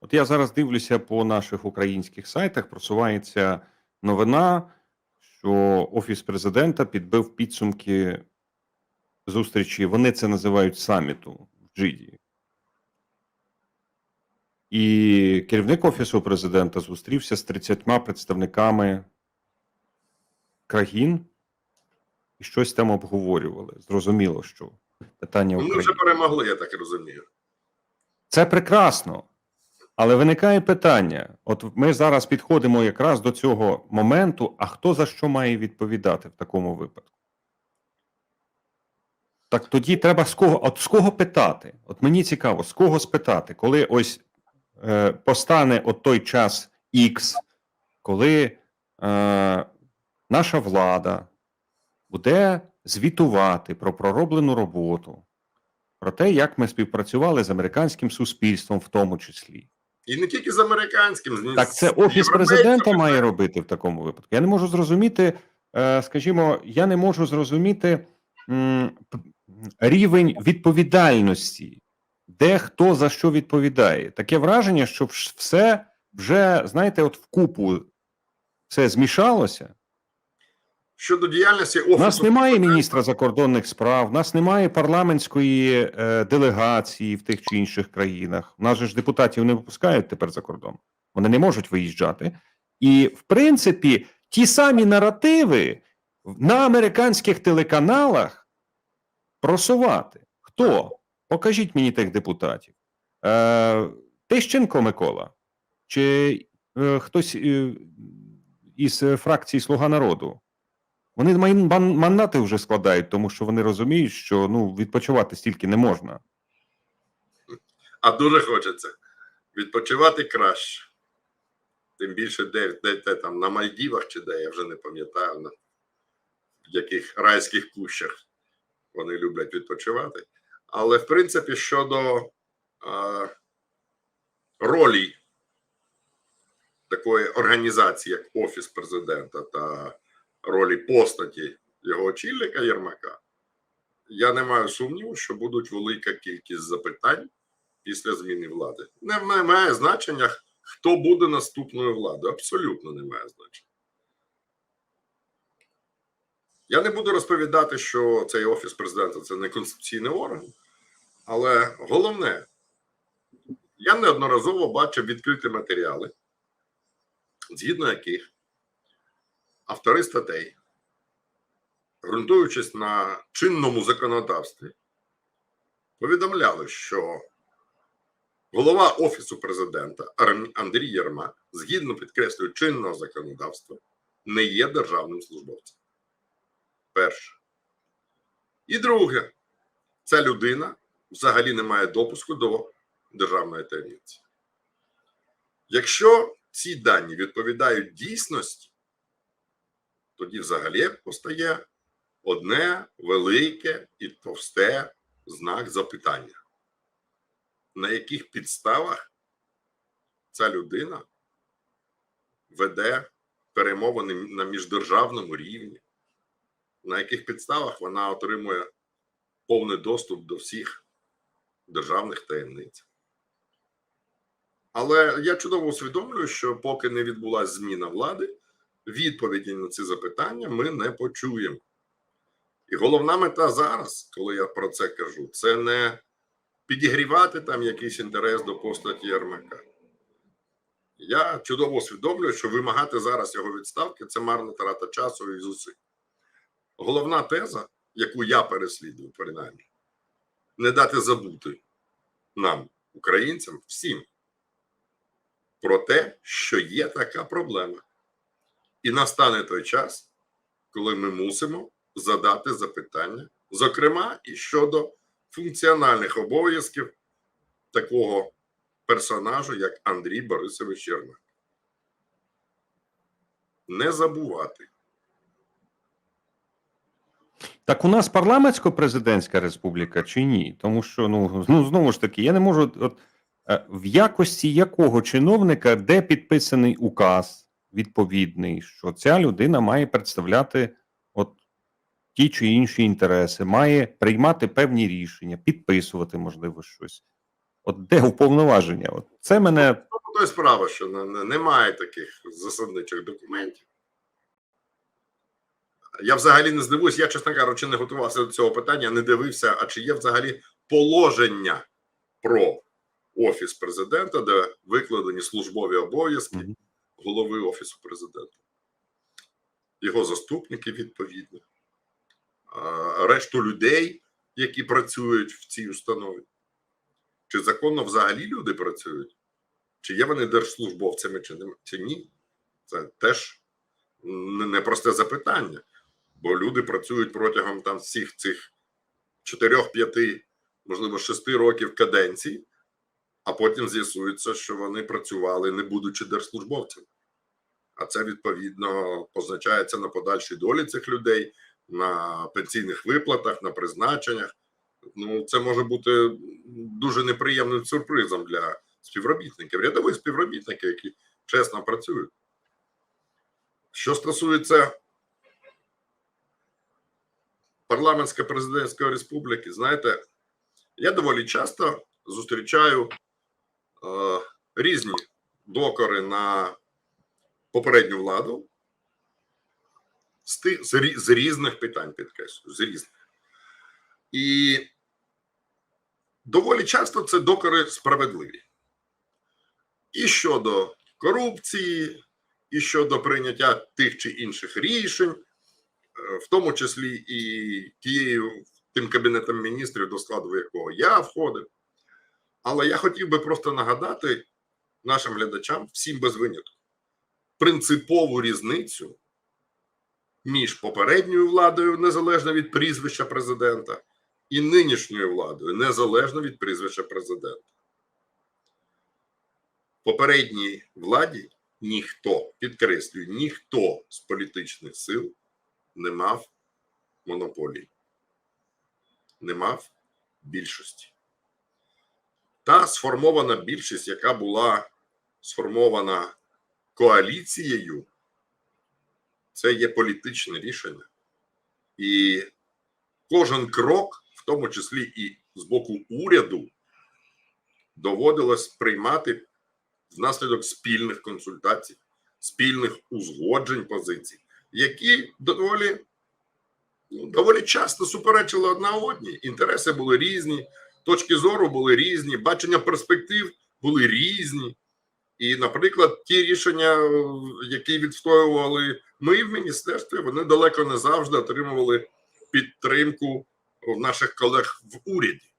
От я зараз дивлюся по наших українських сайтах, просувається новина, що Офіс президента підбив підсумки зустрічі. Вони це називають саміту в Джиді. І керівник Офісу президента зустрівся з 30 представниками країн і щось там обговорювали. Зрозуміло, що питання Ну, Ми вже перемогли, я так розумію. Це прекрасно. Але виникає питання: от ми зараз підходимо якраз до цього моменту, а хто за що має відповідати в такому випадку? Так тоді треба з кого, от з кого питати? От мені цікаво, з кого спитати, коли ось е, постане от той час X, коли е, наша влада буде звітувати про пророблену роботу, про те, як ми співпрацювали з американським суспільством, в тому числі. І не тільки з американським, з Так, це офіс президента має робити в такому випадку. Я не можу зрозуміти, е, скажімо, я не можу зрозуміти рівень відповідальності, де хто за що відповідає. Таке враження, що все вже, знаєте, от вкупу все змішалося. Щодо діяльності У нас немає міністра закордонних справ, у нас немає парламентської е, делегації в тих чи інших країнах. У нас же ж депутатів не випускають тепер за кордон. Вони не можуть виїжджати. І, в принципі, ті самі наративи на американських телеканалах просувати. Хто? Покажіть мені тих депутатів. Е, Тищенко Микола чи е, хтось е, із фракції Слуга народу. Вони ман- ман- мандати вже складають, тому що вони розуміють, що ну відпочивати стільки не можна. а дуже хочеться відпочивати краще. Тим більше, де, де, де там на Мальдівах чи де, я вже не пам'ятаю, на яких райських кущах вони люблять відпочивати. Але в принципі, щодо е, ролі такої організації, як Офіс президента та ролі постаті його очільника Єрмака, я не маю сумніву, що будуть велика кількість запитань після зміни влади. Не має значення, хто буде наступною владою. Абсолютно не має значення. Я не буду розповідати, що цей офіс президента це не конституційний орган, але головне, я неодноразово бачив відкриті матеріали, згідно яких автори статей, ґрунтуючись на чинному законодавстві, повідомляли, що голова Офісу президента Андрій Єрмак, згідно підкреслюю чинного законодавства, не є державним службовцем. Перше. І друге, ця людина взагалі не має допуску до державної таємниці. Якщо ці дані відповідають дійсності, тоді взагалі постає одне велике і товсте знак запитання на яких підставах ця людина веде перемовини на міждержавному рівні, на яких підставах вона отримує повний доступ до всіх державних таємниць. Але я чудово усвідомлюю, що поки не відбулася зміна влади, відповіді на ці запитання ми не почуємо. І головна мета зараз, коли я про це кажу, це не підігрівати там якийсь інтерес до постаті Єрмака. Я чудово усвідомлюю, що вимагати зараз його відставки це марна трата часу і зусиль. Головна теза, яку я переслідую, принаймні, не дати забути нам, українцям, всім, про те, що є така проблема. І настане той час, коли ми мусимо задати запитання, зокрема, і щодо функціональних обов'язків такого персонажу, як Андрій Борисович Єрмак. Не забувати. Так у нас парламентсько-президентська республіка чи ні? Тому що ну, ну знову ж таки, я не можу от, е, в якості якого чиновника, де підписаний указ відповідний, що ця людина має представляти от ті чи інші інтереси, має приймати певні рішення, підписувати, можливо, щось. От де уповноваження? От це мене Ну, то є справа, що не- не- немає таких засадничих документів. Я взагалі не здивуюсь, я, чесно кажучи, не готувався до цього питання, не дивився, а чи є взагалі положення про офіс президента, де викладені службові обов'язки. Голови офісу президента, його заступники відповідно, решту людей, які працюють в цій установі. Чи законно взагалі люди працюють? Чи є вони держслужбовцями, чи, ні? Це теж непросте запитання. Бо люди працюють протягом там всіх цих 4-5, можливо, 6 років каденції, а потім з'ясується, що вони працювали, не будучи держслужбовцями. А це відповідно позначається на подальшій долі цих людей, на пенсійних виплатах, на призначеннях. Ну, це може бути дуже неприємним сюрпризом для співробітників, рядових співробітників, які чесно працюють. Що стосується парламентсько-президентської республіки, знаєте, я доволі часто зустрічаю різні докори на попередню владу з, різних питань, підкреслюю, з різних. І доволі часто це докори справедливі. І щодо корупції, і щодо прийняття тих чи інших рішень, е, в тому числі і тією тим кабінетом міністрів, до складу якого я входив. Але я хотів би просто нагадати нашим глядачам, всім без винятку, принципову різницю між попередньою владою, незалежно від прізвища президента, і нинішньою владою, незалежно від прізвища президента. Попередній владі ніхто, підкреслюю, ніхто з політичних сил не мав монополії, не мав більшості. Та сформована більшість, яка була сформована коаліцією, це є політичне рішення. І кожен крок, в тому числі і з боку уряду, доводилось приймати внаслідок спільних консультацій, спільних узгоджень позицій, які доволі, ну, доволі часто суперечили одна одній. Інтереси були різні, точки зору були різні, бачення перспектив були різні. І, наприклад, ті рішення, е, які відстоювали ми в міністерстві, вони далеко не завжди отримували підтримку наших колег в уряді.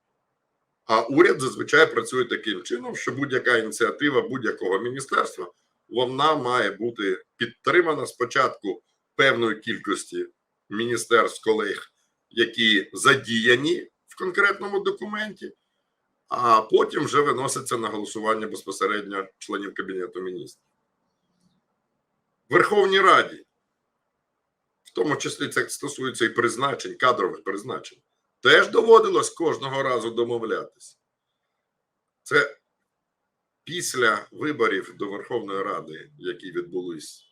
А уряд зазвичай працює таким чином, що будь-яка ініціатива будь-якого міністерства вона має бути підтримана спочатку певної кількості міністерств колег, які задіяні в конкретному документі, а потім вже виноситься на голосування безпосередньо членів Кабінету міністрів. Верховній Раді, в тому числі це стосується і призначень, кадрових призначень, теж доводилось кожного разу домовлятися. Це після виборів до Верховної Ради, які відбулись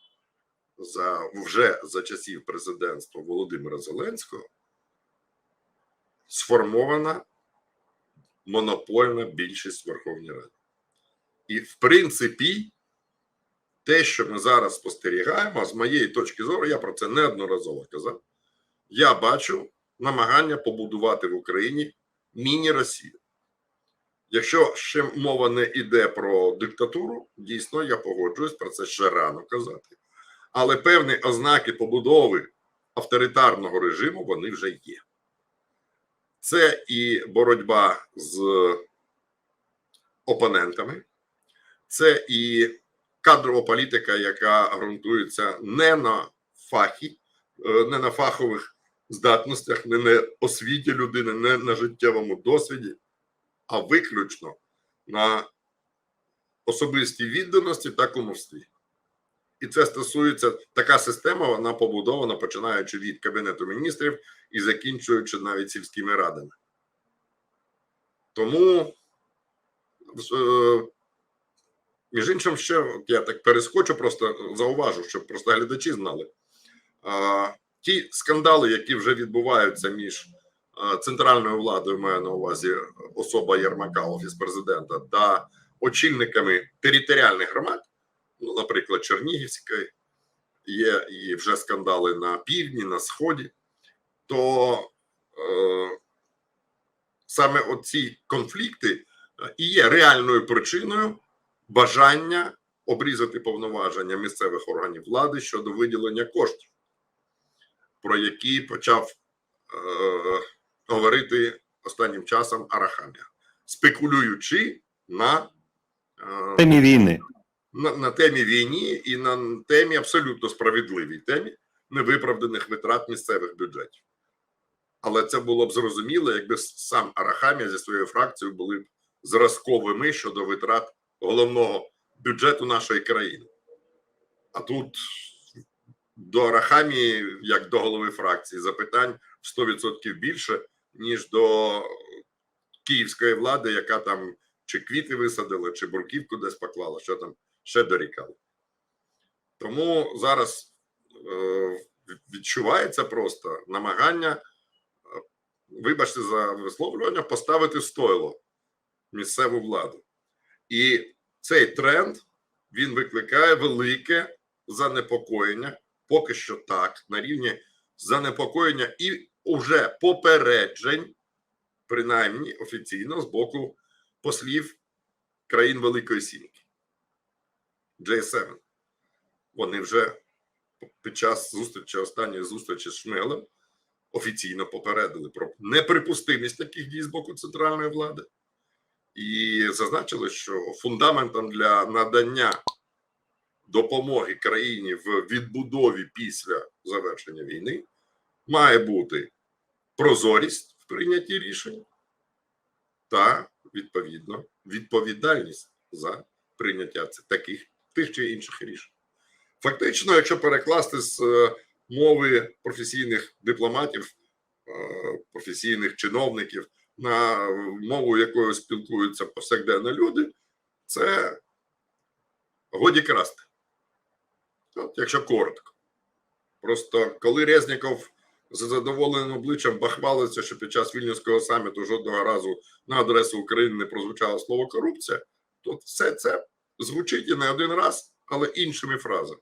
за, вже за часів президентства Володимира Зеленського, сформована монопольна більшість в Верховній Раді. І, в принципі, те, що ми зараз спостерігаємо, з моєї точки зору, я про це неодноразово казав. Я бачу намагання побудувати в Україні міні-Росію. Якщо ще мова не йде про диктатуру, дійсно я погоджуюсь про це ще рано казати. Але певні ознаки побудови авторитарного режиму вони вже є. Це і боротьба з опонентами, це і кадрова політика, яка ґрунтується не на фахі, е, не на фахових здатностях, не на освіті людини, не на життєвому досвіді, а виключно на особистій відданості та кумовстві. І це стосується така система, вона побудована починаючи від Кабінету міністрів і закінчуючи навіть сільськими радами. Тому, е, між іншим, ще я так перескочу, просто зауважу, щоб просто глядачі знали. Ті скандали, які вже відбуваються між е, центральною владою, маю на увазі особа Єрмака, офіс президента, та очільниками територіальних громад, ну, наприклад, Чернігівської, є і вже скандали на півдні, на сході, то е, саме оці конфлікти е, і є реальною причиною бажання обрізати повноваження місцевих органів влади щодо виділення коштів, про які почав е, говорити останнім часом Арахамія, спекулюючи на, е, Темі війни. На, на темі війні і на темі абсолютно справедливій темі невиправданих витрат місцевих бюджетів. Але це було б зрозуміло, якби сам Арахамія зі своєю фракцією були б зразковими щодо витрат головного бюджету нашої країни. А тут до Арахамії, як до голови фракції, запитань в 100% більше, ніж до київської влади, яка там чи квіти висадила, чи бурківку десь поклала, що там ще дорікали. Тому зараз е, відчувається просто намагання, е, вибачте за висловлювання, поставити стойло місцеву владу. І цей тренд він викликає велике занепокоєння, поки що так, на рівні занепокоєння і уже попереджень, принаймні офіційно, з боку послів країн Великої Сімки. J7. Вони вже під час зустрічі, останньої зустрічі з Шмелем офіційно попередили про неприпустимість таких дій з боку центральної влади і зазначили, що фундаментом для надання допомоги країні в відбудові після завершення війни має бути прозорість в прийнятті рішень та відповідно відповідальність за прийняття таких тих чи інших рішень. Фактично, якщо перекласти з е, мови професійних дипломатів, е, професійних чиновників на мову, якою спілкуються повсякденно люди, це годі красти. От, якщо коротко. Просто коли Резніков з задоволеним обличчям бахвалиться, що під час вільнюського саміту жодного разу на адресу України не прозвучало слово корупція, то все це звучить і не один раз, але іншими фразами.